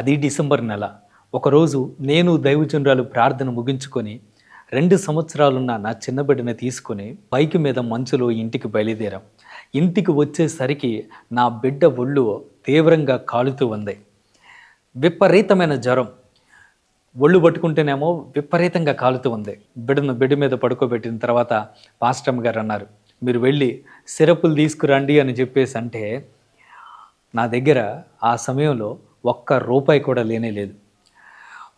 అది డిసెంబర్ నెల. ఒకరోజు నేను దైవజనురాలు ప్రార్థన ముగించుకొని రెండు సంవత్సరాలున్న నా చిన్న తీసుకుని తీసుకొని బైక్ మీద మంచులో ఇంటికి బయలుదేరాం. ఇంటికి వచ్చేసరికి నా బిడ్డ ఒళ్ళు తీవ్రంగా కాలుతూ ఉంది. విపరీతమైన జ్వరం. ఒళ్ళు పట్టుకుంటేనేమో విపరీతంగా కాలుతూ ఉంది. బిడ్డను బిడ్డ మీద పడుకోబెట్టిన తర్వాత పాస్టమ్ గారు అన్నారు మీరు వెళ్ళి సిరపులు తీసుకురండి అని చెప్పేసి అంటే నా దగ్గర ఆ సమయంలో ఒక్క రూపాయి కూడా లేనే లేదు.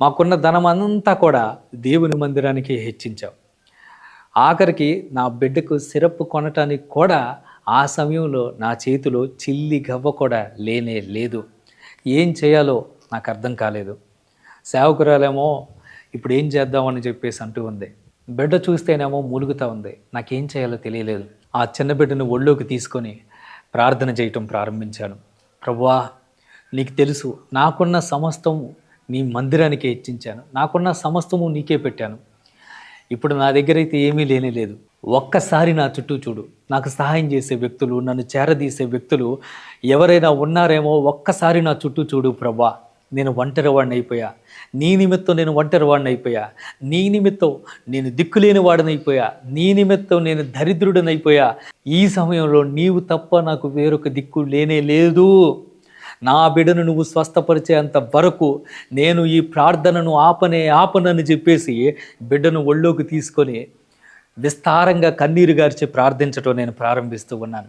మాకున్న ధనం అంతా కూడా దేవుని మందిరానికి హెచ్చించాం. ఆఖరికి నా బిడ్డకు సిరప్ కొనటానికి కూడా ఆ సమయంలో నా చేతిలో చిల్లి గవ్వ కూడా లేనే లేదు. ఏం చేయాలో నాకు అర్థం కాలేదు. సేవకురాలేమో ఇప్పుడు ఏం చేద్దామని చెప్పేసి అంటూ ఉంది. బిడ్డ చూస్తేనేమో మూలుగుతూ ఉంది. నాకేం చేయాలో తెలియలేదు. ఆ చిన్న బిడ్డను ఒళ్ళోకి తీసుకొని ప్రార్థన చేయటం ప్రారంభించాను. ప్రభువా నీకు తెలుసు నాకున్న సమస్తం నీ మందిరానికే ఇచ్చించాను. నాకున్న సమస్తము నీకే పెట్టాను. ఇప్పుడు నా దగ్గర అయితే ఏమీ లేనే లేదు. ఒక్కసారి నా చుట్టూ చూడు. నాకు సహాయం చేసే వ్యక్తులు నన్ను చేరదీసే వ్యక్తులు ఎవరైనా ఉన్నారేమో ఒక్కసారి నా చుట్టూ చూడు ప్రభా నేను ఒంటరి వాడిని అయిపోయా. నీ నిమిత్తం నేను ఒంటరి వాడిని అయిపోయా. నీ నిమిత్తం నేను దిక్కులేని వాడిని అయిపోయా. నీ నిమిత్తం నేను దరిద్రుడిని అయిపోయా. ఈ సమయంలో నీవు తప్ప నాకు వేరొక దిక్కు లేనే లేదు. నా బిడ్డను నువ్వు స్వస్థపరిచేంత వరకు నేను ఈ ప్రార్థనను ఆపనే ఆపనని చెప్పేసి బిడ్డను ఒళ్ళోకి తీసుకొని విస్తారంగా కన్నీరు గారిచి ప్రార్థించటం నేను ప్రారంభిస్తూ ఉన్నాను.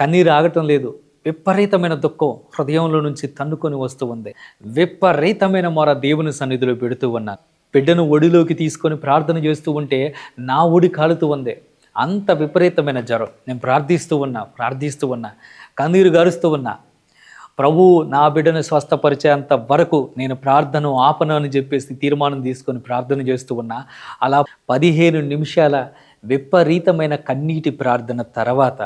కన్నీరు ఆగటం లేదు. విపరీతమైన దుఃఖం హృదయంలో నుంచి తన్నుకొని వస్తూ ఉంది. విపరీతమైన మొర దేవుని సన్నిధిలో పెడుతూ ఉన్నాను బిడ్డను ఒడిలోకి తీసుకొని ప్రార్థన చేస్తూ ఉంటే నా ఒడి కాలుతూ ఉంది. అంత విపరీతమైన జ్వరం. నేను ప్రార్థిస్తూ ఉన్నా ప్రార్థిస్తూ ఉన్నా కన్నీరు గారుస్తూ ఉన్నా. ప్రభు నా బిడ్డను స్వస్థపరిచేంత వరకు నేను ప్రార్థన ఆపను అని చెప్పేసి తీర్మానం తీసుకొని ప్రార్థన చేస్తూ ఉన్నా. అలా పదిహేను నిమిషాల విపరీతమైన కన్నీటి ప్రార్థన తర్వాత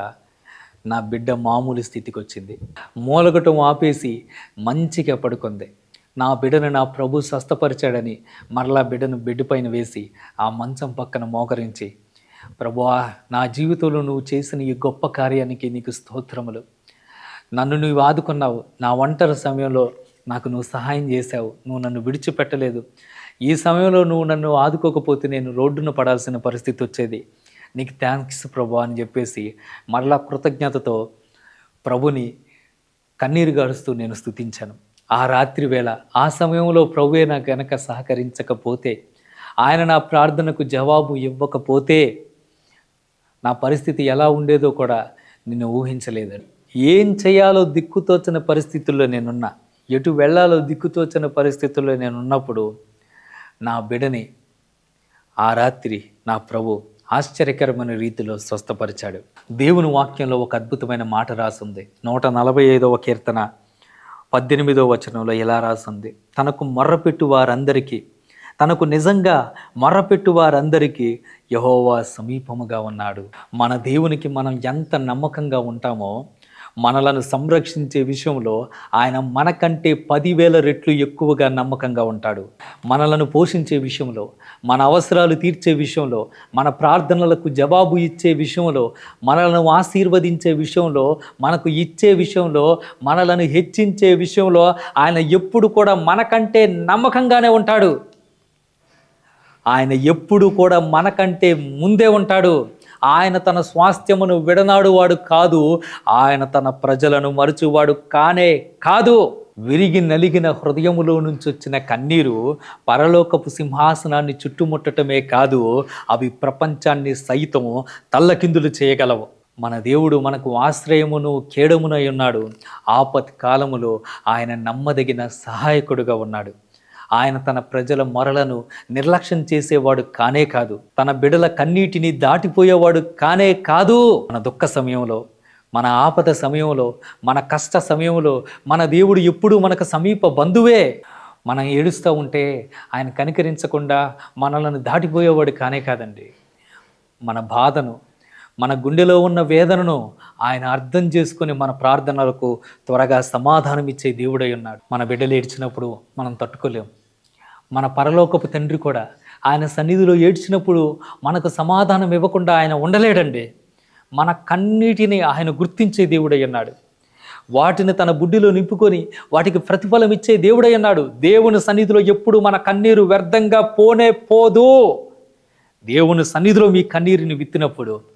నా బిడ్డ మామూలు స్థితికి వచ్చింది. మూలగటం ఆపేసి మంచిగా పడుకుంది. నా బిడ్డను నా ప్రభు స్వస్థపరిచాడని మరలా బిడ్డను బిడ్డ పైన వేసి ఆ మంచం పక్కన మోకరించి ప్రభువా నా జీవితంలో నువ్వు చేసిన ఈ గొప్ప కార్యానికి నీకు స్తోత్రములు. నన్ను నువ్వు ఆదుకున్నావు. నా ఒంటరి సమయంలో నాకు నువ్వు సహాయం చేశావు. నువ్వు నన్ను విడిచిపెట్టలేదు. ఈ సమయంలో నువ్వు నన్ను ఆదుకోకపోతే నేను రోడ్డున పడాల్సిన పరిస్థితి వచ్చేది. నీకు థ్యాంక్స్ ప్రభు అని చెప్పేసి మరలా కృతజ్ఞతతో ప్రభుని కన్నీరు గారుస్తూ నేను స్థుతించాను. ఆ రాత్రి వేళ ఆ సమయంలో ప్రభువే నాకు కనుక సహకరించకపోతే ఆయన నా ప్రార్థనకు జవాబు ఇవ్వకపోతే నా పరిస్థితి ఎలా ఉండేదో కూడా నిన్ను ఊహించలేదని ఏం చేయాలో దిక్కుతోచని పరిస్థితుల్లో నేనున్నా ఎటు వెళ్ళాలో దిక్కుతోచని పరిస్థితుల్లో నేను ఉన్నప్పుడు నా బిడని ఆ రాత్రి నా ప్రభు ఆశ్చర్యకరమైన రీతిలో స్వస్థపరిచాడు. దేవుని వాక్యంలో ఒక అద్భుతమైన మాట రాసింది. నూట నలభై ఐదవ కీర్తన పద్దెనిమిదవ వచనంలో ఇలా రాసింది. తనకు మొర్రపెట్టు వారందరికీ తనకు నిజంగా మొర్రపెట్టు వారందరికీ యహోవా సమీపముగా ఉన్నాడు. మన దేవునికి మనం ఎంత నమ్మకంగా ఉంటామో మనలను సంరక్షించే విషయంలో ఆయన మనకంటే పదివేల రెట్లు ఎక్కువగా నమ్మకంగా ఉంటాడు. మనలను పోషించే విషయంలో మన అవసరాలు తీర్చే విషయంలో మన ప్రార్థనలకు జవాబు ఇచ్చే విషయంలో మనలను ఆశీర్వదించే విషయంలో మనకు ఇచ్చే విషయంలో మనలను హెచ్చించే విషయంలో ఆయన ఎప్పుడు కూడా మనకంటే నమ్మకంగానే ఉంటాడు. ఆయన ఎప్పుడు కూడా మనకంటే ముందే ఉంటాడు. ఆయన తన స్వాస్థ్యమును విడనాడు వాడు కాదు ఆయన తన ప్రజలను మరచువాడు కానే కాదు. విరిగి నలిగిన హృదయములో నుంచి వచ్చిన కన్నీరు పరలోకపు సింహాసనాన్ని చుట్టుముట్టటమే కాదు అవి ప్రపంచాన్ని సైతం తల్లకిందులు చేయగలవు. మన దేవుడు మనకు ఆశ్రయమును కేడమునై ఉన్నాడు. ఆపత్ కాలములో ఆయన నమ్మదగిన సహాయకుడుగా ఉన్నాడు. ఆయన తన ప్రజల మొరలను నిర్లక్ష్యం చేసేవాడు కానే కాదు. తన బిడల కన్నీటిని దాటిపోయేవాడు కానే కాదు. మన దుఃఖ సమయంలో మన ఆపద సమయంలో మన కష్ట సమయంలో మన దేవుడు ఎప్పుడూ మనకు సమీప బంధువే. మనం ఏడుస్తూ ఉంటే ఆయన కనికరించకుండా మనలను దాటిపోయేవాడు కానే కాదండి. మన బాధను మన గుండెలో ఉన్న వేదనను ఆయన అర్థం చేసుకుని మన ప్రార్థనలకు త్వరగా సమాధానం ఇచ్చే దేవుడై ఉన్నాడు. మన బిడ్డలు ఏడ్చినప్పుడు మనం తట్టుకోలేం. మన పరలోకపు తండ్రి కూడా ఆయన సన్నిధిలో ఏడ్చినప్పుడు మనకు సమాధానం ఇవ్వకుండా ఆయన ఉండలేడండి. మన కన్నీటిని ఆయన గుర్తించే దేవుడై ఉన్నాడు. వాటిని తన బుడ్డిలో నింపుకొని వాటికి ప్రతిఫలం ఇచ్చే దేవుడై అన్నాడు దేవుని సన్నిధిలో ఎప్పుడు మన కన్నీరు వ్యర్థంగా పోనే పోదు. దేవుని సన్నిధిలో మీ కన్నీరుని విత్తినప్పుడు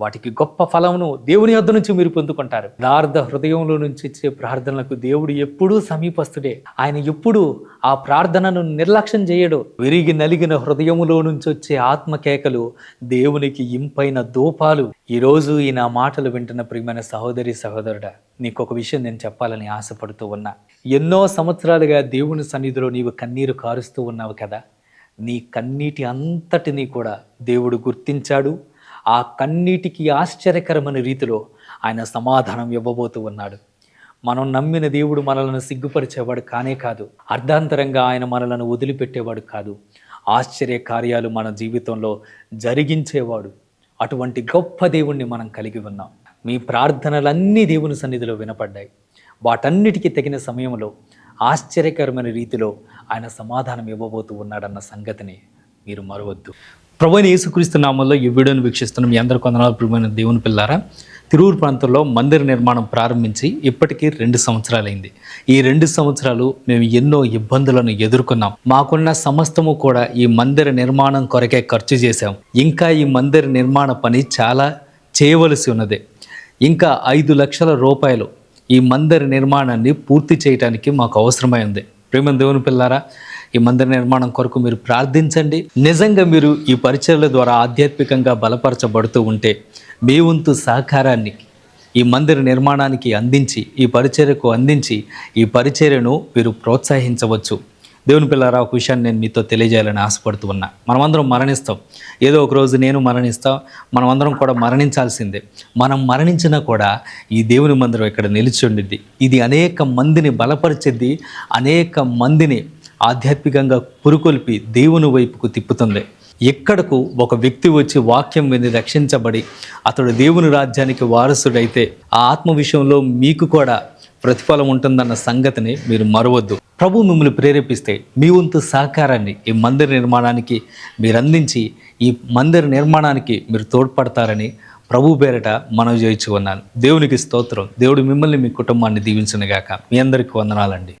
వాటికి గొప్ప ఫలమును దేవుని యొద్ద నుంచి మీరు పొందుకుంటారు. ప్రార్థ హృదయంలో నుంచి ఇచ్చే ప్రార్థనలకు దేవుడు ఎప్పుడూ సమీపస్తుడే ఆయన ఎప్పుడు ఆ ప్రార్థనను నిర్లక్ష్యం చేయడు. విరిగి నలిగిన హృదయములో నుంచి వచ్చే ఆత్మకేకలు దేవునికి ఇంపైన దూపాలు. ఈరోజు ఈ నా మాటలు వింటున్న ప్రియమైన సహోదరి సహోదరుడా నీకు ఒక విషయం నేను చెప్పాలని ఆశపడుతూ ఉన్నా. ఎన్నో సంవత్సరాలుగా దేవుని సన్నిధిలో నీవు కన్నీరు కారుస్తూ ఉన్నావు కదా. నీ కన్నీటి అంతటినీ కూడా దేవుడు గుర్తించాడు. ఆ కన్నీటికి ఆశ్చర్యకరమైన రీతిలో ఆయన సమాధానం ఇవ్వబోతూ ఉన్నాడు. మనం నమ్మిన దేవుడు మనలను సిగ్గుపరిచేవాడు కానే కాదు అర్ధాంతరంగా ఆయన మనలను వదిలిపెట్టేవాడు కాదు. ఆశ్చర్య కార్యాలు మన జీవితంలో జరిగించేవాడు. అటువంటి గొప్ప దేవుణ్ణి మనం కలిగి ఉన్నాం. మీ ప్రార్థనలన్నీ దేవుని సన్నిధిలో వినపడ్డాయి. వాటన్నిటికీ తగిన సమయంలో ఆశ్చర్యకరమైన రీతిలో ఆయన సమాధానం ఇవ్వబోతూ ఉన్నాడన్న సంగతిని మీరు మరవద్దు. ప్రభుని యేసుక్రీస్తు నామంలో ఈ వీడియోను వీక్షిస్తున్న మీ అందరు కొందనాలు ప్రియమైన దేవుని పిల్లారా తిరువురు ప్రాంతంలో మందిర నిర్మాణం ప్రారంభించి ఇప్పటికీ రెండు సంవత్సరాలైంది. ఈ రెండు సంవత్సరాలు మేము ఎన్నో ఇబ్బందులను ఎదుర్కొన్నాం. మాకున్న సమస్తము కూడా ఈ మందిర నిర్మాణం కొరకే ఖర్చు చేశాం. ఇంకా ఈ మందిర నిర్మాణ పని చాలా చేయవలసి ఉన్నది. ఇంకా ఐదు లక్షల రూపాయలు ఈ మందిర నిర్మాణాన్ని పూర్తి చేయడానికి మాకు అవసరమై ఉంది. ప్రేమ దేవుని పిల్లారా ఈ మందిర నిర్మాణం కొరకు మీరు ప్రార్థించండి. నిజంగా మీరు ఈ పరిచయల ద్వారా ఆధ్యాత్మికంగా బలపరచబడుతూ ఉంటే మీ వంతు సహకారాన్ని ఈ మందిర నిర్మాణానికి అందించి ఈ పరిచర్యకు అందించి ఈ పరిచర్యను మీరు ప్రోత్సహించవచ్చు. దేవుని పిల్లరా ఒక విషయాన్ని నేను మీతో తెలియజేయాలని ఆశపడుతూ ఉన్నా. మనమందరం మరణిస్తాం. ఏదో ఒక రోజు నేను మరణిస్తాం మనమందరం కూడా మరణించాల్సిందే. మనం మరణించినా కూడా ఈ దేవుని మందిరం ఇక్కడ నిలిచి ఉండిద్ది. ఇది అనేక మందిని బలపరిచిద్ది అనేక మందిని ఆధ్యాత్మికంగా పురుకొల్పి దేవుని వైపుకు తిప్పుతుంది. ఎక్కడకు ఒక వ్యక్తి వచ్చి వాక్యం విని రక్షించబడి అతడు దేవుని రాజ్యానికి వారసుడైతే ఆ ఆత్మ విషయంలో మీకు కూడా ప్రతిఫలం ఉంటుందన్న సంగతిని మీరు మరవద్దు. ప్రభు మిమ్మల్ని ప్రేరేపిస్తే మీ వంతు సహకారాన్ని ఈ మందిర నిర్మాణానికి మీరు అందించి ఈ మందిర నిర్మాణానికి మీరు తోడ్పడతారని ప్రభు పేరిట మనవి చేయించు ఉన్నాను దేవునికి స్తోత్రం. దేవుడు మిమ్మల్ని మీ కుటుంబాన్ని దీవించునుగాక. మీ అందరికీ వందనాలండి.